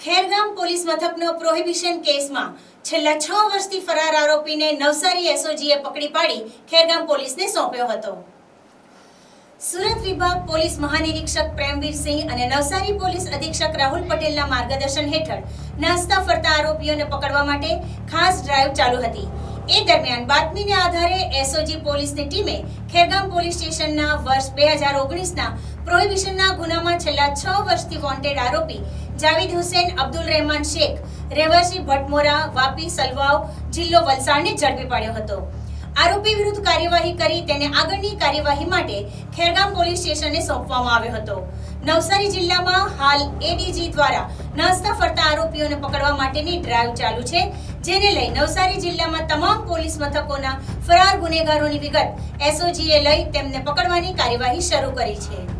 Khergam police મથકનો prohibition કેસમાં છેલ્લા છ વર્ષથી ફરાર આરોપીને નવસારી એસઓજીએ પકડી પાડી ખેરગામ પોલીસને સોંપ્યો હતો. સુરત વિભાગ પોલીસ મહાનિરીક્ષક પ્રેમવીર સિંહ અને નવસારી પોલીસ અધિક્ષક રાહુલ પટેલના માર્ગદર્શન હેઠળ નાસ્તા ફરતા આરોપીઓને પકડવા માટે ખાસ ડ્રાઈવ ચાલુ હતી. એ દરમિયાન બાતમીને આધારે એસઓજી પોલીસની ટીમે ખેરગામ પોલીસ સ્ટેશનના વર્ષ બે હજાર ઓગણીસના પ્રોહિબિશનના ગુનામાં છેલ્લા છ વર્ષથી વોન્ટેડ આરોપી જાવેદ હુસેન, અબ્દુલ રહેમાન શેખ, રહેવાસી ભટમોરા, વાપી, સલવાવ જિલ્લો વલસાડને ઝડપી પાડ્યો હતો. આરોપી વિરુદ્ધ કાર્યવાહી કરી તેને આગળની કાર્યવાહી માટે ખેરગામ પોલીસ સ્ટેશને સોંપવામાં આવ્યો હતો. નવસારી જિલ્લામાં હાલ એડીજી દ્વારા નાસ્તા ફરતા આરોપીઓને પકડવા માટેની ડ્રાઈવ ચાલુ છે, જેને લઈ નવસારી જિલ્લામાં તમામ પોલીસ મથકોના ફરાર ગુનેગારોની વિગત એસઓજીએ લઈ તેમને પકડવાની કાર્યવાહી શરૂ કરી છે.